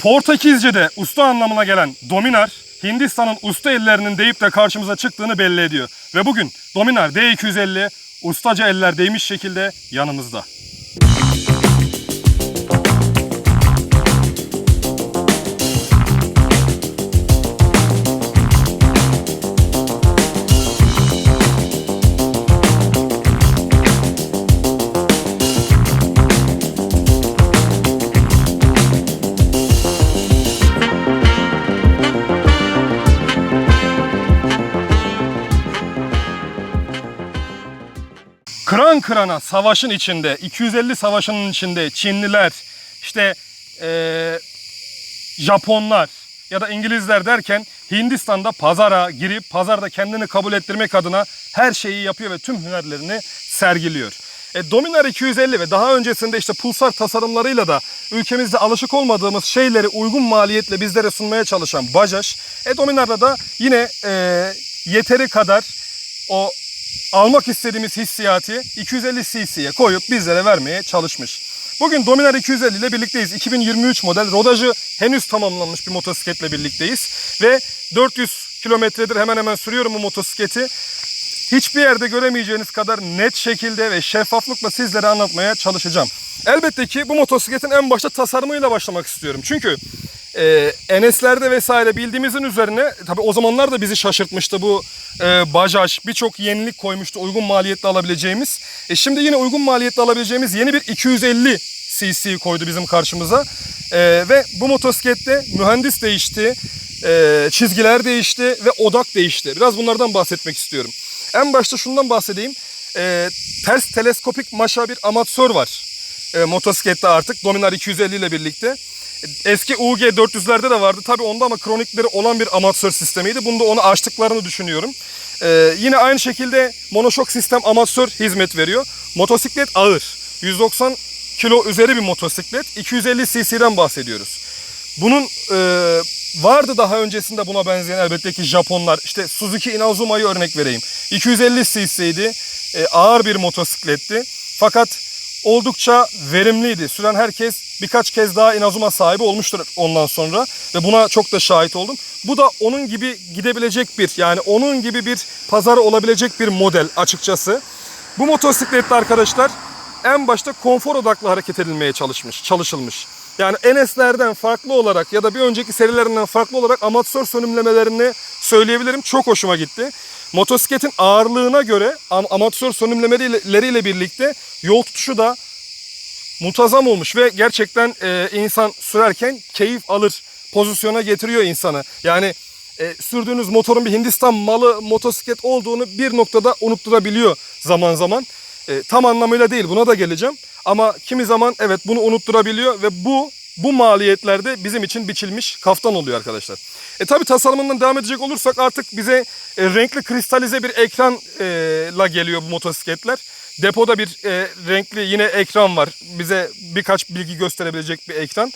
Portekizce'de usta anlamına gelen Dominar, Hindistan'ın usta ellerinin deyip de karşımıza çıktığını belli ediyor. Ve bugün Dominar D250 ustaca eller değmiş şekilde yanımızda. Kıran kırana savaşın içinde, 250 savaşının içinde Çinliler, işte eee, Japonlar ya da İngilizler derken Hindistan'da pazara girip pazarda kendini kabul ettirmek adına her şeyi yapıyor ve tüm hünerlerini sergiliyor. E, Dominar 250 ve daha öncesinde işte pulsar tasarımlarıyla da ülkemizde alışık olmadığımız şeyleri uygun maliyetle bizlere sunmaya çalışan Bajaj, e, Dominar'da da yine e, yeteri kadar o almak istediğimiz hissiyatı 250 cc'ye koyup bizlere vermeye çalışmış. Bugün Dominar 250 ile birlikteyiz. 2023 model rodajı henüz tamamlanmış bir motosikletle birlikteyiz. Ve 400 kilometredir hemen hemen sürüyorum bu motosikleti. Hiçbir yerde göremeyeceğiniz kadar net şekilde ve şeffaflıkla sizlere anlatmaya çalışacağım. Elbette ki bu motosikletin en başta tasarımıyla başlamak istiyorum. Çünkü e, NS'lerde vesaire bildiğimizin üzerine tabi o zamanlar da bizi şaşırtmıştı bu e, Bajaj birçok yenilik koymuştu uygun maliyetle alabileceğimiz. E, şimdi yine uygun maliyetle alabileceğimiz yeni bir 250 cc koydu bizim karşımıza. E, ve bu motosiklette mühendis değişti, e, çizgiler değişti ve odak değişti. Biraz bunlardan bahsetmek istiyorum. En başta şundan bahsedeyim. E, ters teleskopik maşa bir amatör var e, motosiklette artık Dominar 250 ile birlikte. Eski UG 400'lerde de vardı. Tabi onda ama kronikleri olan bir amatör sistemiydi. Bunda onu açtıklarını düşünüyorum. Ee, yine aynı şekilde monoşok sistem amatör hizmet veriyor. Motosiklet ağır. 190 kilo üzeri bir motosiklet. 250 cc'den bahsediyoruz. Bunun e, vardı daha öncesinde buna benzeyen elbette ki Japonlar. İşte Suzuki Inazuma'yı örnek vereyim. 250 cc'ydi. E, ağır bir motosikletti. Fakat oldukça verimliydi. Süren herkes birkaç kez daha Inazuma sahibi olmuştur ondan sonra ve buna çok da şahit oldum. Bu da onun gibi gidebilecek bir yani onun gibi bir pazarı olabilecek bir model açıkçası. Bu motosiklette arkadaşlar en başta konfor odaklı hareket edilmeye çalışmış, çalışılmış. Yani NS'lerden farklı olarak ya da bir önceki serilerinden farklı olarak amatör sönümlemelerini söyleyebilirim. Çok hoşuma gitti. Motosikletin ağırlığına göre am- amatör sönümlemeleriyle birlikte yol tutuşu da muntazam olmuş ve gerçekten e, insan sürerken keyif alır pozisyona getiriyor insanı. Yani e, sürdüğünüz motorun bir Hindistan malı motosiklet olduğunu bir noktada unutturabiliyor zaman zaman. E, tam anlamıyla değil buna da geleceğim. Ama kimi zaman evet bunu unutturabiliyor ve bu bu maliyetlerde bizim için biçilmiş kaftan oluyor arkadaşlar. E tabi tasarımından devam edecek olursak artık bize e, renkli kristalize bir ekranla geliyor bu motosikletler. Depoda bir e, renkli yine ekran var. Bize birkaç bilgi gösterebilecek bir ekran.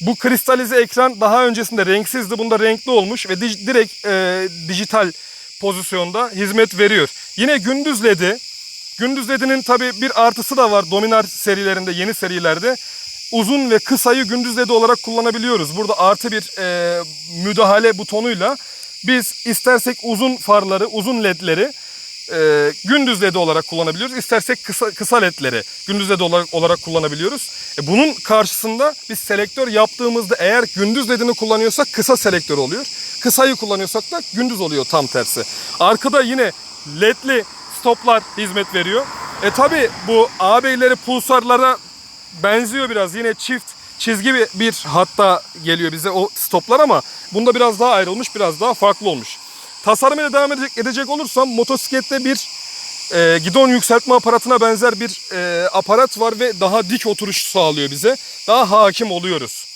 Bu kristalize ekran daha öncesinde renksizdi. Bunda renkli olmuş ve di- direkt e, dijital pozisyonda hizmet veriyor. Yine gündüz ledi. Gündüz ledinin tabi bir artısı da var Dominar serilerinde, yeni serilerde. Uzun ve kısayı gündüz ledi olarak kullanabiliyoruz. Burada artı bir e, müdahale butonuyla biz istersek uzun farları, uzun ledleri e, gündüz ledi olarak kullanabiliyoruz. İstersek kısa, kısa ledleri gündüz ledi olarak, olarak kullanabiliyoruz. E, bunun karşısında biz selektör yaptığımızda eğer gündüz ledini kullanıyorsak kısa selektör oluyor. Kısayı kullanıyorsak da gündüz oluyor tam tersi. Arkada yine ledli stoplar hizmet veriyor. E tabi bu ağabeyleri pulsarlara benziyor biraz. Yine çift çizgi bir, bir hatta geliyor bize o stoplar ama bunda biraz daha ayrılmış, biraz daha farklı olmuş. Tasarımıyla devam edecek, edecek olursam motosiklette bir e, gidon yükseltme aparatına benzer bir e, aparat var ve daha dik oturuş sağlıyor bize. Daha hakim oluyoruz.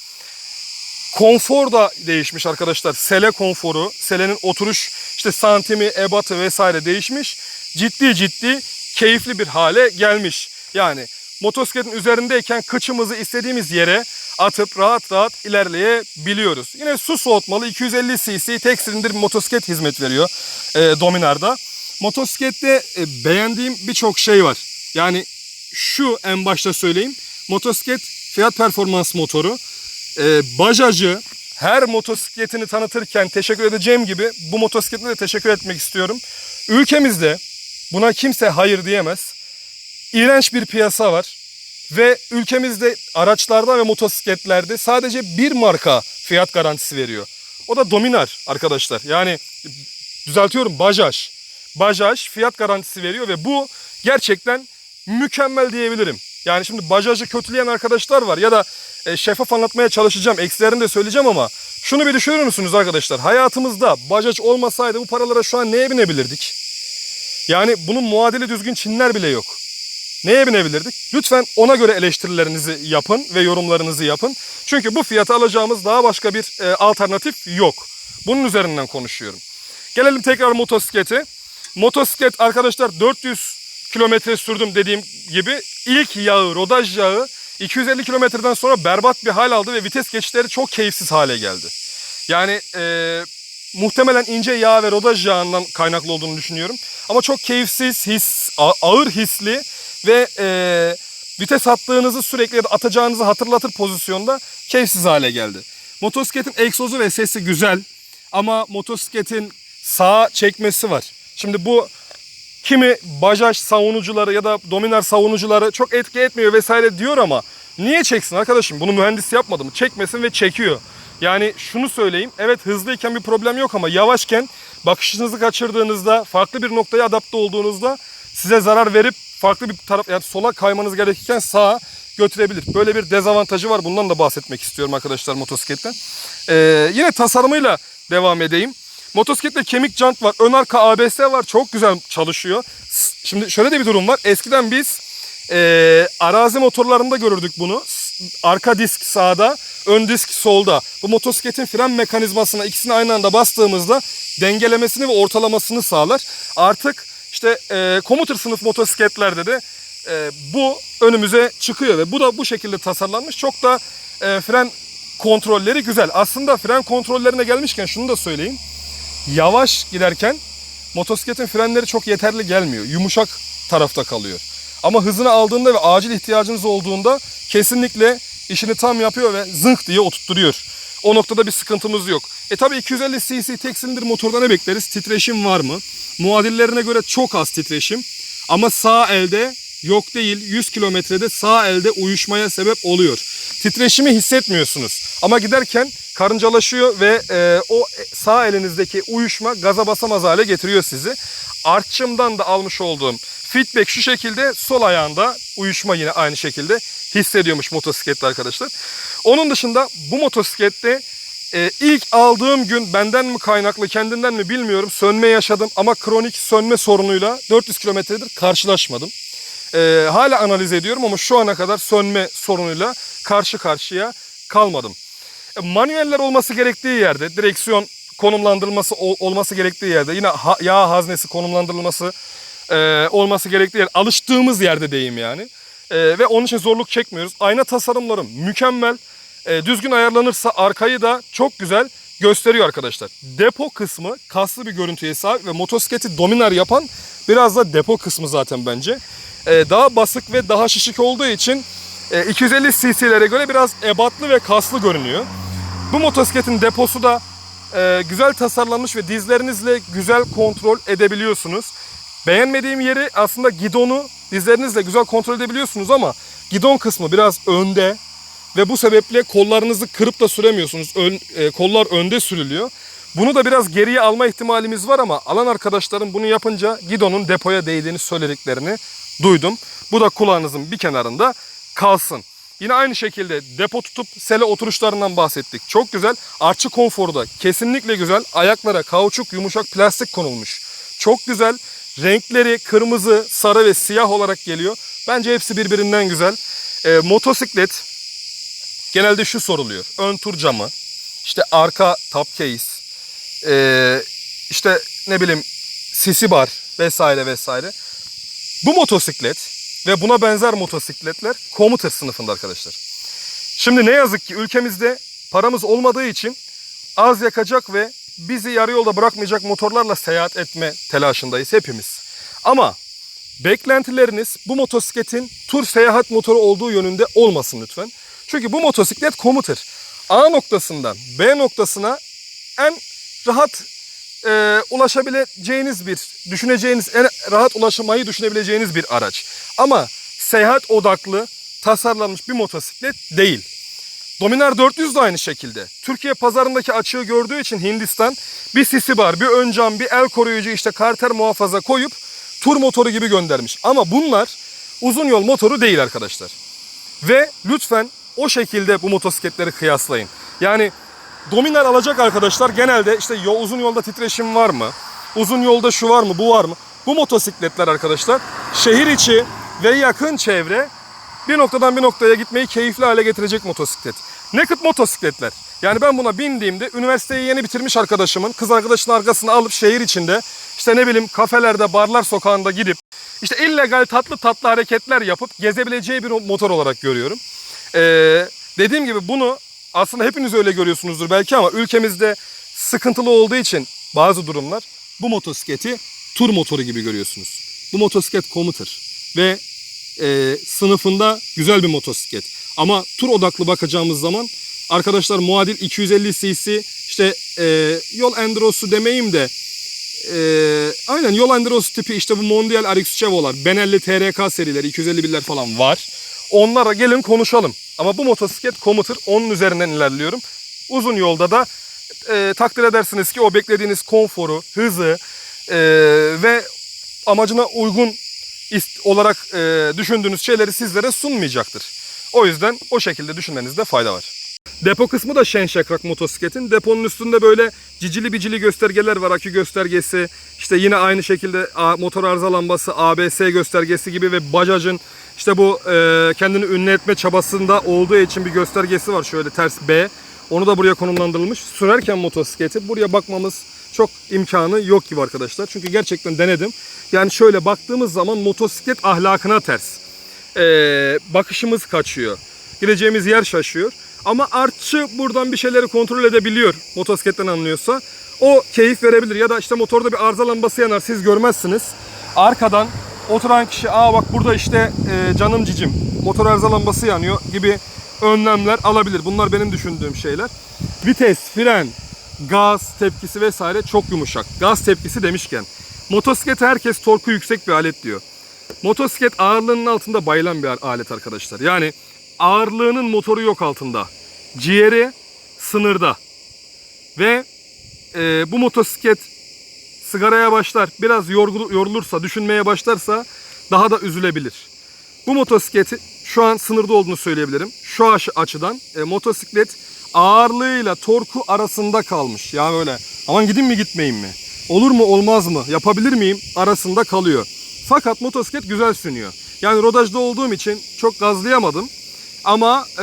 Konfor da değişmiş arkadaşlar. Sele konforu, selenin oturuş işte santimi, ebatı vesaire değişmiş. Ciddi ciddi keyifli bir hale gelmiş. Yani motosikletin üzerindeyken kıçımızı istediğimiz yere atıp rahat rahat ilerleyebiliyoruz. Yine su soğutmalı 250 cc tek silindir motosiklet hizmet veriyor e, Dominar'da. Motosiklette e, beğendiğim birçok şey var. Yani şu en başta söyleyeyim. Motosiklet fiyat performans motoru. e, Bajaj'ı her motosikletini tanıtırken teşekkür edeceğim gibi bu motosikletine de teşekkür etmek istiyorum. Ülkemizde buna kimse hayır diyemez. İğrenç bir piyasa var ve ülkemizde araçlarda ve motosikletlerde sadece bir marka fiyat garantisi veriyor. O da Dominar arkadaşlar. Yani düzeltiyorum Bajaj. Bajaj fiyat garantisi veriyor ve bu gerçekten mükemmel diyebilirim. Yani şimdi Bajaj'ı kötüleyen arkadaşlar var ya da e, şeffaf anlatmaya çalışacağım. Eksilerini de söyleyeceğim ama şunu bir düşünür müsünüz arkadaşlar? Hayatımızda Bajaj olmasaydı bu paralara şu an neye binebilirdik? Yani bunun muadili düzgün Çinler bile yok. Neye binebilirdik? Lütfen ona göre eleştirilerinizi yapın ve yorumlarınızı yapın. Çünkü bu fiyata alacağımız daha başka bir e, alternatif yok. Bunun üzerinden konuşuyorum. Gelelim tekrar motosiklete. Motosiklet arkadaşlar 400 kilometre sürdüm dediğim gibi. ilk yağı, rodaj yağı 250 kilometreden sonra berbat bir hal aldı ve vites geçişleri çok keyifsiz hale geldi. Yani e, muhtemelen ince yağ ve rodaj yağından kaynaklı olduğunu düşünüyorum. Ama çok keyifsiz, his, ağır hisli ve e, vites attığınızı sürekli ya da atacağınızı hatırlatır pozisyonda keyifsiz hale geldi. Motosikletin egzozu ve sesi güzel ama motosikletin sağa çekmesi var. Şimdi bu kimi Bajaj savunucuları ya da Dominar savunucuları çok etki etmiyor vesaire diyor ama niye çeksin arkadaşım? Bunu mühendis yapmadı mı? Çekmesin ve çekiyor. Yani şunu söyleyeyim. Evet hızlıyken bir problem yok ama yavaşken bakışınızı kaçırdığınızda farklı bir noktaya adapte olduğunuzda size zarar verip farklı bir taraf yani sola kaymanız gerekirken sağa götürebilir. Böyle bir dezavantajı var. Bundan da bahsetmek istiyorum arkadaşlar motosikletten. Ee, yine tasarımıyla devam edeyim. Motosiklette kemik jant var. Ön arka ABS var. Çok güzel çalışıyor. Şimdi şöyle de bir durum var. Eskiden biz e, arazi motorlarında görürdük bunu. Arka disk sağda, ön disk solda. Bu motosikletin fren mekanizmasına ikisini aynı anda bastığımızda dengelemesini ve ortalamasını sağlar. Artık işte e, komuter sınıf motosikletlerde de e, bu önümüze çıkıyor ve bu da bu şekilde tasarlanmış. Çok da e, fren kontrolleri güzel. Aslında fren kontrollerine gelmişken şunu da söyleyeyim. Yavaş giderken motosikletin frenleri çok yeterli gelmiyor. Yumuşak tarafta kalıyor. Ama hızını aldığında ve acil ihtiyacınız olduğunda kesinlikle işini tam yapıyor ve zınk diye oturtturuyor. O noktada bir sıkıntımız yok. E tabi 250 cc tek silindir motorda ne bekleriz? Titreşim var mı? Muadillerine göre çok az titreşim. Ama sağ elde yok değil 100 kilometrede sağ elde uyuşmaya sebep oluyor. Titreşimi hissetmiyorsunuz. Ama giderken karıncalaşıyor ve e, o sağ elinizdeki uyuşma gaza basamaz hale getiriyor sizi. Artçımdan da almış olduğum feedback şu şekilde sol ayağında uyuşma yine aynı şekilde hissediyormuş motosiklette arkadaşlar. Onun dışında bu motosiklette e, ilk aldığım gün benden mi kaynaklı kendinden mi bilmiyorum sönme yaşadım ama kronik sönme sorunuyla 400 kilometredir karşılaşmadım. E, hala analiz ediyorum ama şu ana kadar sönme sorunuyla karşı karşıya kalmadım. E, manueller olması gerektiği yerde, direksiyon konumlandırılması ol- olması gerektiği yerde, yine ha- yağ haznesi konumlandırılması e, olması gerektiği yer, alıştığımız yerde deyim yani. E, ve onun için zorluk çekmiyoruz. Ayna tasarımlarım mükemmel. E, düzgün ayarlanırsa arkayı da çok güzel gösteriyor arkadaşlar. Depo kısmı kaslı bir görüntüye sahip ve motosikleti dominar yapan biraz da depo kısmı zaten bence. E, daha basık ve daha şişik olduğu için e, 250 cc'lere göre biraz ebatlı ve kaslı görünüyor. Bu motosikletin deposu da e, güzel tasarlanmış ve dizlerinizle güzel kontrol edebiliyorsunuz. Beğenmediğim yeri aslında gidonu dizlerinizle güzel kontrol edebiliyorsunuz ama gidon kısmı biraz önde ve bu sebeple kollarınızı kırıp da süremiyorsunuz. Ön- e, kollar önde sürülüyor. Bunu da biraz geriye alma ihtimalimiz var ama alan arkadaşlarım bunu yapınca gidonun depoya değdiğini söylediklerini duydum. Bu da kulağınızın bir kenarında kalsın. Yine aynı şekilde depo tutup sele oturuşlarından bahsettik. Çok güzel. Artçı konforu da kesinlikle güzel. Ayaklara kauçuk yumuşak plastik konulmuş. Çok güzel. Renkleri kırmızı, sarı ve siyah olarak geliyor. Bence hepsi birbirinden güzel. Ee, motosiklet genelde şu soruluyor. Ön tur camı, işte arka top case, ee, işte ne bileyim sisi bar vesaire vesaire. Bu motosiklet ve buna benzer motosikletler komuter sınıfında arkadaşlar. Şimdi ne yazık ki ülkemizde paramız olmadığı için az yakacak ve bizi yarı yolda bırakmayacak motorlarla seyahat etme telaşındayız hepimiz. Ama beklentileriniz bu motosikletin tur seyahat motoru olduğu yönünde olmasın lütfen. Çünkü bu motosiklet komuter. A noktasından B noktasına en rahat e, ulaşabileceğiniz bir, düşüneceğiniz, en rahat ulaşmayı düşünebileceğiniz bir araç. Ama seyahat odaklı tasarlanmış bir motosiklet değil. Dominar 400 de aynı şekilde. Türkiye pazarındaki açığı gördüğü için Hindistan bir sisi bar, bir ön cam, bir el koruyucu işte karter muhafaza koyup tur motoru gibi göndermiş. Ama bunlar uzun yol motoru değil arkadaşlar. Ve lütfen o şekilde bu motosikletleri kıyaslayın. Yani Dominar alacak arkadaşlar genelde işte uzun yolda titreşim var mı? Uzun yolda şu var mı, bu var mı? Bu motosikletler arkadaşlar şehir içi ve yakın çevre bir noktadan bir noktaya gitmeyi keyifli hale getirecek motosiklet. Naked motosikletler. Yani ben buna bindiğimde üniversiteyi yeni bitirmiş arkadaşımın kız arkadaşının arkasına alıp şehir içinde işte ne bileyim kafelerde, barlar sokağında gidip işte illegal tatlı tatlı hareketler yapıp gezebileceği bir motor olarak görüyorum. Ee, dediğim gibi bunu aslında hepiniz öyle görüyorsunuzdur belki ama ülkemizde sıkıntılı olduğu için bazı durumlar bu motosikleti tur motoru gibi görüyorsunuz. Bu motosiklet komuter ve e, sınıfında güzel bir motosiklet. Ama tur odaklı bakacağımız zaman arkadaşlar muadil 250 cc işte e, yol endurosu demeyeyim de e, aynen yol endurosu tipi işte bu Mondial RX Chevo'lar, Benelli TRK serileri 251'ler falan var. Onlara gelin konuşalım. Ama bu motosiklet komuter onun üzerinden ilerliyorum. Uzun yolda da e, takdir edersiniz ki o beklediğiniz konforu, hızı e, ve amacına uygun olarak e, düşündüğünüz şeyleri sizlere sunmayacaktır. O yüzden o şekilde düşünmenizde fayda var. Depo kısmı da şen şakrak motosikletin. Deponun üstünde böyle cicili bicili göstergeler var. Akü göstergesi, işte yine aynı şekilde motor arıza lambası, ABS göstergesi gibi ve Bajaj'ın işte bu e, kendini ünlü etme çabasında olduğu için bir göstergesi var şöyle ters B. Onu da buraya konumlandırılmış. Sürerken motosikleti buraya bakmamız çok imkanı yok gibi arkadaşlar. Çünkü gerçekten denedim. Yani şöyle baktığımız zaman motosiklet ahlakına ters. Ee, bakışımız kaçıyor. Gireceğimiz yer şaşıyor. Ama artçı buradan bir şeyleri kontrol edebiliyor motosikletten anlıyorsa. O keyif verebilir. Ya da işte motorda bir arıza lambası yanar siz görmezsiniz. Arkadan oturan kişi aa bak burada işte e, canım cicim motor arıza lambası yanıyor gibi önlemler alabilir. Bunlar benim düşündüğüm şeyler. Vites, fren, gaz tepkisi vesaire çok yumuşak. Gaz tepkisi demişken motosiklet herkes torku yüksek bir alet diyor. Motosiklet ağırlığının altında bayılan bir alet arkadaşlar. Yani ağırlığının motoru yok altında. Ciğeri sınırda. Ve e, bu motosiklet sigaraya başlar, biraz yorulursa, düşünmeye başlarsa daha da üzülebilir. Bu motosikleti şu an sınırda olduğunu söyleyebilirim. Şu açıdan e, motosiklet ağırlığıyla torku arasında kalmış. Yani öyle aman gideyim mi gitmeyeyim mi? Olur mu olmaz mı? Yapabilir miyim? Arasında kalıyor. Fakat motosiklet güzel sürünüyor. Yani rodajda olduğum için çok gazlayamadım. Ama e,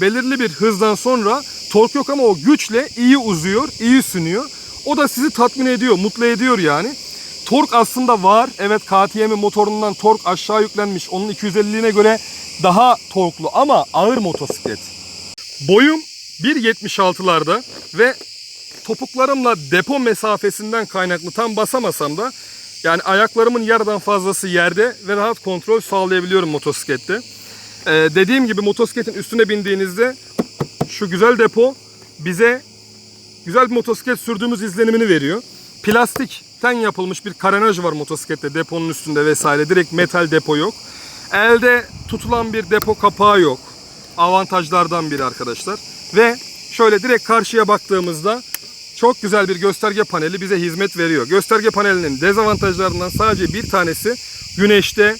belirli bir hızdan sonra tork yok ama o güçle iyi uzuyor, iyi sünüyor. O da sizi tatmin ediyor, mutlu ediyor yani. Tork aslında var. Evet KTM motorundan tork aşağı yüklenmiş. Onun 250'ine göre daha torklu ama ağır motosiklet. Boyum 1.76'larda ve topuklarımla depo mesafesinden kaynaklı tam basamasam da yani ayaklarımın yarıdan fazlası yerde ve rahat kontrol sağlayabiliyorum motosiklette. Ee, dediğim gibi motosikletin üstüne bindiğinizde şu güzel depo bize güzel bir motosiklet sürdüğümüz izlenimini veriyor. Plastikten yapılmış bir karenaj var motosiklette deponun üstünde vesaire. Direkt metal depo yok. Elde tutulan bir depo kapağı yok. Avantajlardan biri arkadaşlar. Ve şöyle direkt karşıya baktığımızda çok güzel bir gösterge paneli bize hizmet veriyor. Gösterge panelinin dezavantajlarından sadece bir tanesi güneşte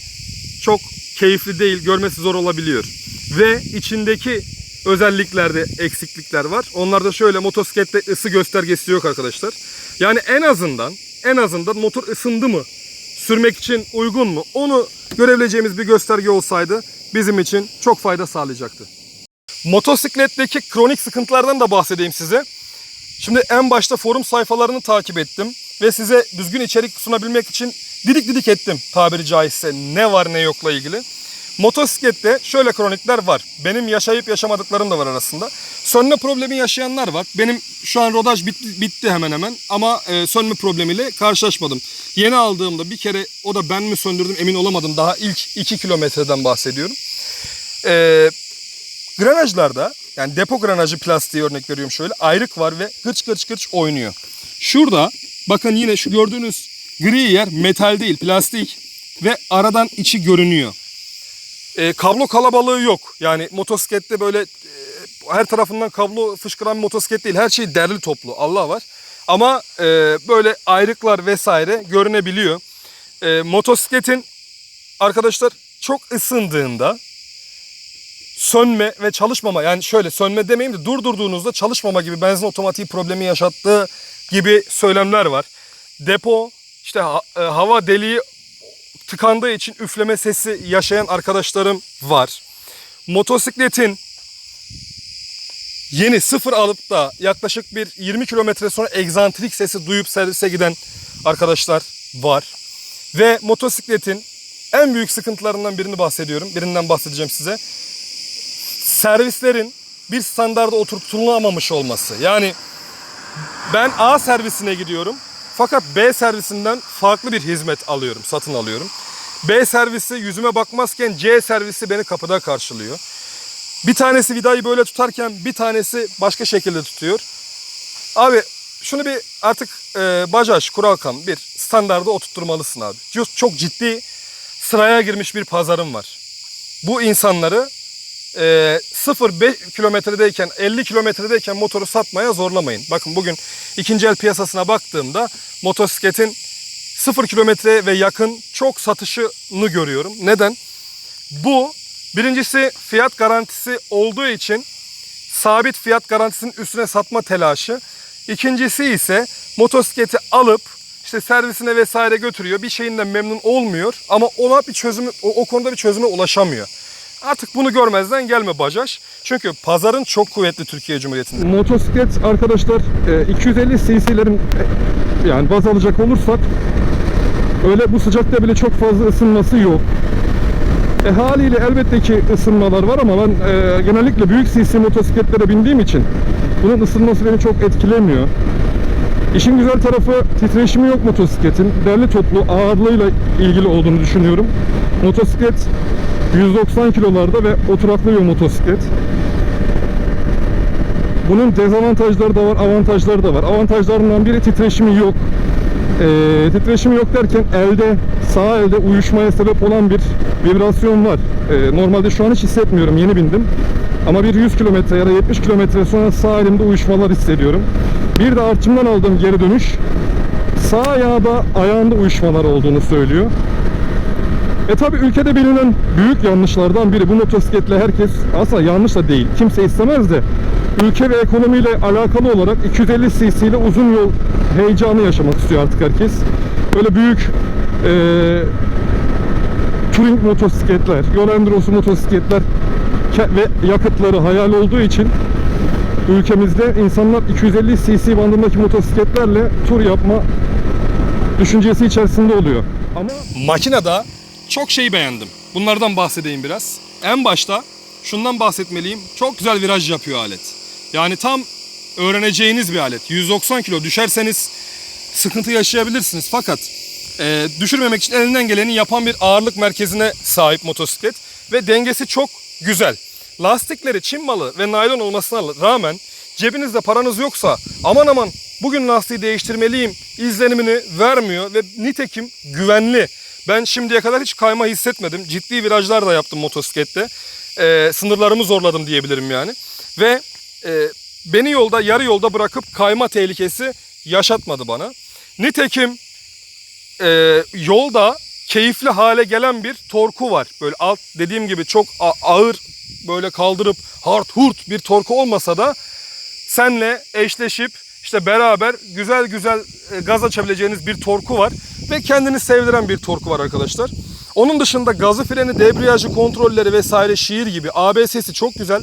çok keyifli değil, görmesi zor olabiliyor. Ve içindeki özelliklerde eksiklikler var. Onlarda şöyle motosiklette ısı göstergesi yok arkadaşlar. Yani en azından en azından motor ısındı mı? Sürmek için uygun mu? Onu görebileceğimiz bir gösterge olsaydı bizim için çok fayda sağlayacaktı. Motosikletteki kronik sıkıntılardan da bahsedeyim size. Şimdi en başta forum sayfalarını takip ettim ve size düzgün içerik sunabilmek için didik didik ettim tabiri caizse ne var ne yokla ilgili. Motosiklette şöyle kronikler var. Benim yaşayıp yaşamadıklarım da var arasında. Sönme problemi yaşayanlar var. Benim şu an rodaj bitti, bitti hemen hemen ama e, sönme problemiyle karşılaşmadım. Yeni aldığımda bir kere o da ben mi söndürdüm emin olamadım. Daha ilk 2 kilometreden bahsediyorum. E, granajlarda yani depo granajı plastiği örnek veriyorum şöyle ayrık var ve gırç gırç gırç oynuyor. Şurada bakın yine şu gördüğünüz gri yer metal değil plastik ve aradan içi görünüyor. E, kablo kalabalığı yok. Yani motosiklette böyle e, her tarafından kablo fışkıran bir motosiklet değil. Her şey derli toplu. Allah var. Ama e, böyle ayrıklar vesaire görünebiliyor. E, motosikletin arkadaşlar çok ısındığında sönme ve çalışmama yani şöyle sönme demeyeyim de durdurduğunuzda çalışmama gibi benzin otomatiği problemi yaşattığı gibi söylemler var. Depo işte ha- e, hava deliği tıkandığı için üfleme sesi yaşayan arkadaşlarım var. Motosikletin yeni sıfır alıp da yaklaşık bir 20 kilometre sonra egzantrik sesi duyup servise giden arkadaşlar var. Ve motosikletin en büyük sıkıntılarından birini bahsediyorum. Birinden bahsedeceğim size. Servislerin bir standarda oturtulamamış olması. Yani ben A servisine gidiyorum. Fakat B servisinden farklı bir hizmet alıyorum, satın alıyorum. B servisi yüzüme bakmazken C servisi beni kapıda karşılıyor. Bir tanesi vidayı böyle tutarken bir tanesi başka şekilde tutuyor. Abi şunu bir artık e, Bajaj, Kuralkan bir standarda oturtturmalısın abi. Çok ciddi sıraya girmiş bir pazarım var. Bu insanları e, 0-5 kilometredeyken 50 kilometredeyken motoru satmaya zorlamayın. Bakın bugün ikinci el piyasasına baktığımda motosikletin 0 kilometre ve yakın çok satışını görüyorum. Neden? Bu birincisi fiyat garantisi olduğu için sabit fiyat garantisinin üstüne satma telaşı. İkincisi ise motosikleti alıp işte servisine vesaire götürüyor. Bir şeyinden memnun olmuyor ama ona bir çözümü o, o konuda bir çözüme ulaşamıyor. Artık bunu görmezden gelme Bajaj. Çünkü pazarın çok kuvvetli Türkiye Cumhuriyeti'nde. Motosiklet arkadaşlar e, 250 cc'lerin e, yani baz alacak olursak öyle bu sıcakta bile çok fazla ısınması yok. E, haliyle elbette ki ısınmalar var ama ben e, genellikle büyük cc motosikletlere bindiğim için bunun ısınması beni çok etkilemiyor. İşin güzel tarafı titreşimi yok motosikletin. Derli toplu ağırlığıyla ilgili olduğunu düşünüyorum. Motosiklet 190 kilolarda ve oturaklı bir motosiklet. Bunun dezavantajları da var, avantajları da var. Avantajlarından biri titreşimi yok. Ee, titreşimi yok derken elde, sağ elde uyuşmaya sebep olan bir vibrasyon var. Ee, normalde şu an hiç hissetmiyorum, yeni bindim. Ama bir 100 kilometre ya da 70 kilometre sonra sağ elimde uyuşmalar hissediyorum. Bir de artçımdan aldığım geri dönüş sağ ayağda ayağında uyuşmalar olduğunu söylüyor. E tabi ülkede bilinen büyük yanlışlardan biri bu motosikletle herkes aslında yanlış da değil kimse istemez de ülke ve ekonomiyle alakalı olarak 250 cc ile uzun yol heyecanı yaşamak istiyor artık herkes. Böyle büyük e, touring motosikletler, yol endürosu motosikletler ve yakıtları hayal olduğu için ülkemizde insanlar 250 cc bandındaki motosikletlerle tur yapma düşüncesi içerisinde oluyor. Ama Makinede çok şey beğendim. Bunlardan bahsedeyim biraz. En başta şundan bahsetmeliyim. Çok güzel viraj yapıyor alet. Yani tam öğreneceğiniz bir alet. 190 kilo düşerseniz sıkıntı yaşayabilirsiniz. Fakat e, düşürmemek için elinden geleni yapan bir ağırlık merkezine sahip motosiklet. Ve dengesi çok güzel. Lastikleri Çin malı ve naylon olmasına rağmen cebinizde paranız yoksa aman aman bugün lastiği değiştirmeliyim izlenimini vermiyor ve nitekim güvenli. Ben şimdiye kadar hiç kayma hissetmedim. Ciddi virajlar da yaptım motosiklette. Ee, sınırlarımı zorladım diyebilirim yani. Ve e, beni yolda yarı yolda bırakıp kayma tehlikesi yaşatmadı bana. Nitekim e, yolda keyifli hale gelen bir torku var. Böyle alt dediğim gibi çok ağır böyle kaldırıp hard hurt bir torku olmasa da senle eşleşip işte beraber güzel güzel e, gaz açabileceğiniz bir torku var ve kendini sevdiren bir torku var arkadaşlar. Onun dışında gazı freni, debriyajı kontrolleri vesaire şiir gibi ABS'si çok güzel.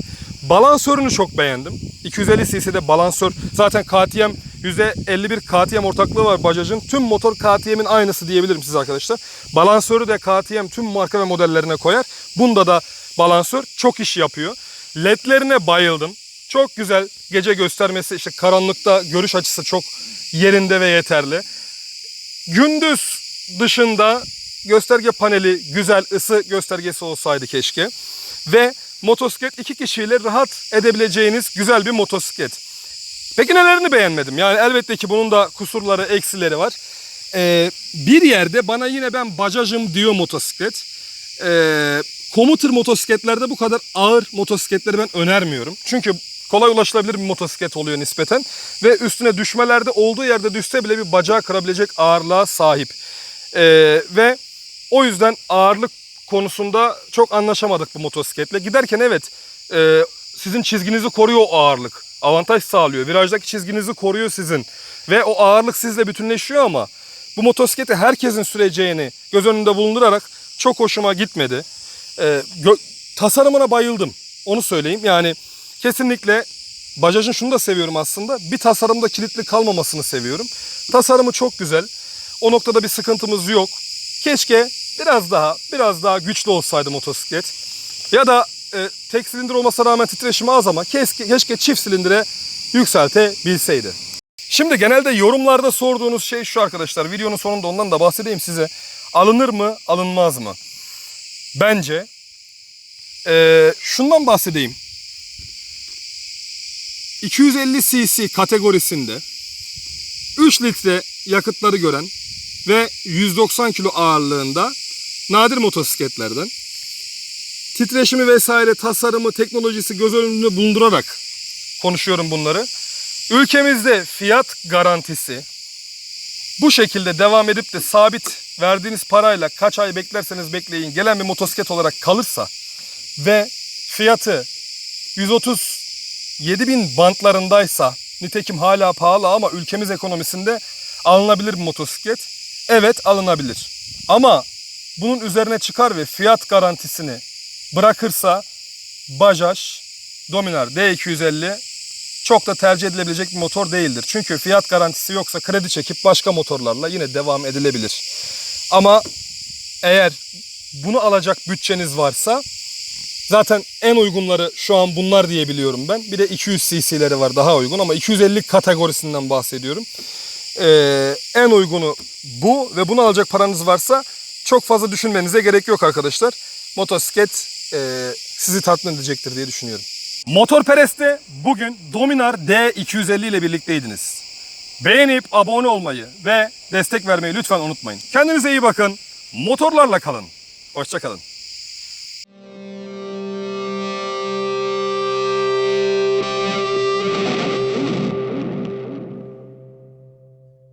Balansörünü çok beğendim. 250 cc'de balansör. Zaten KTM %51 KTM ortaklığı var Bajaj'ın. Tüm motor KTM'in aynısı diyebilirim size arkadaşlar. Balansörü de KTM tüm marka ve modellerine koyar. Bunda da balansör çok iş yapıyor. LED'lerine bayıldım. Çok güzel gece göstermesi işte karanlıkta görüş açısı çok yerinde ve yeterli. Gündüz dışında gösterge paneli güzel ısı göstergesi olsaydı keşke. Ve motosiklet iki kişiyle rahat edebileceğiniz güzel bir motosiklet. Peki nelerini beğenmedim? Yani elbette ki bunun da kusurları, eksileri var. Ee, bir yerde bana yine ben bacajım diyor motosiklet. Ee, komuter motosikletlerde bu kadar ağır motosikletleri ben önermiyorum. Çünkü kolay ulaşılabilir bir motosiklet oluyor nispeten. Ve üstüne düşmelerde olduğu yerde düşse bile bir bacağı kırabilecek ağırlığa sahip. Ee, ve o yüzden ağırlık konusunda çok anlaşamadık bu motosikletle. Giderken evet e, sizin çizginizi koruyor o ağırlık. Avantaj sağlıyor. Virajdaki çizginizi koruyor sizin. Ve o ağırlık sizle bütünleşiyor ama bu motosikleti herkesin süreceğini göz önünde bulundurarak çok hoşuma gitmedi. Gö- tasarımına bayıldım. Onu söyleyeyim. Yani kesinlikle Bajaj'ın şunu da seviyorum aslında. Bir tasarımda kilitli kalmamasını seviyorum. Tasarımı çok güzel. O noktada bir sıkıntımız yok. Keşke biraz daha biraz daha güçlü olsaydı motosiklet. Ya da e, tek silindir olmasına rağmen titreşimi az ama keşke, keşke çift silindire yükseltebilseydi. Şimdi genelde yorumlarda sorduğunuz şey şu arkadaşlar. Videonun sonunda ondan da bahsedeyim size. Alınır mı, alınmaz mı? Bence e, şundan bahsedeyim. 250 cc kategorisinde 3 litre yakıtları gören ve 190 kilo ağırlığında nadir motosikletlerden titreşimi vesaire tasarımı teknolojisi göz önünde bulundurarak konuşuyorum bunları. Ülkemizde fiyat garantisi bu şekilde devam edip de sabit verdiğiniz parayla kaç ay beklerseniz bekleyin gelen bir motosiklet olarak kalırsa ve fiyatı 130 7000 bantlarındaysa nitekim hala pahalı ama ülkemiz ekonomisinde alınabilir bir motosiklet. Evet alınabilir. Ama bunun üzerine çıkar ve fiyat garantisini bırakırsa Bajaj Dominar D250 çok da tercih edilebilecek bir motor değildir. Çünkü fiyat garantisi yoksa kredi çekip başka motorlarla yine devam edilebilir. Ama eğer bunu alacak bütçeniz varsa zaten en uygunları şu an bunlar diye biliyorum ben. Bir de 200 cc'leri var daha uygun ama 250 kategorisinden bahsediyorum. Ee, en uygunu bu ve bunu alacak paranız varsa çok fazla düşünmenize gerek yok arkadaşlar. Motosiklet e, sizi tatmin edecektir diye düşünüyorum. Motor Perest'te bugün Dominar D250 ile birlikteydiniz. Beğenip abone olmayı ve destek vermeyi lütfen unutmayın. Kendinize iyi bakın. Motorlarla kalın. Hoşçakalın.